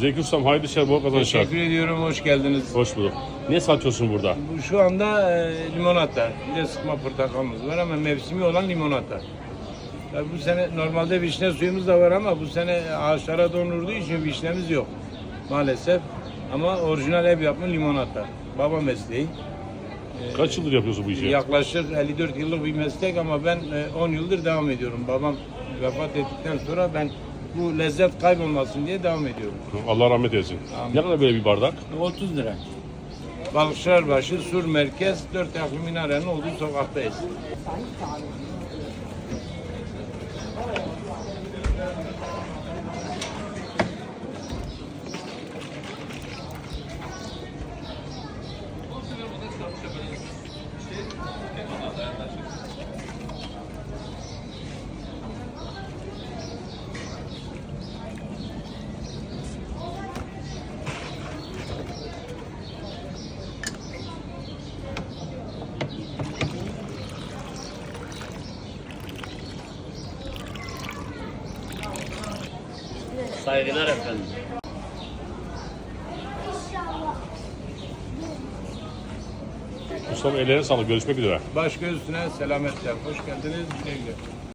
Zeki Ustam hayırlı işler, bol kazançlar. Teşekkür ediyorum, hoş geldiniz. Hoş bulduk. Ne satıyorsun burada? Bu şu anda e, limonata, bir de sıkma portakalımız var ama mevsimi olan limonata. Tabii bu sene normalde vişne suyumuz da var ama bu sene ağaçlara donurduğu için vişnemiz yok maalesef. Ama orijinal ev yapımı limonata. Baba mesleği. Kaç yıldır yapıyorsun bu işi? Yaklaşık 54 yıllık bir meslek ama ben e, 10 yıldır devam ediyorum. Babam vefat ettikten sonra ben bu lezzet kaybolmasın diye devam ediyorum. Allah rahmet eylesin. Amin. Ne kadar böyle bir bardak? 30 lira. Balıkçılarbaşı, Sur Merkez, 4 yaklı minarenin olduğu sokaktayız. Saygılar efendim. Ustam ellerine sağlık. Görüşmek üzere. Baş göz üstüne selametle. Hoş geldiniz. Güle güle.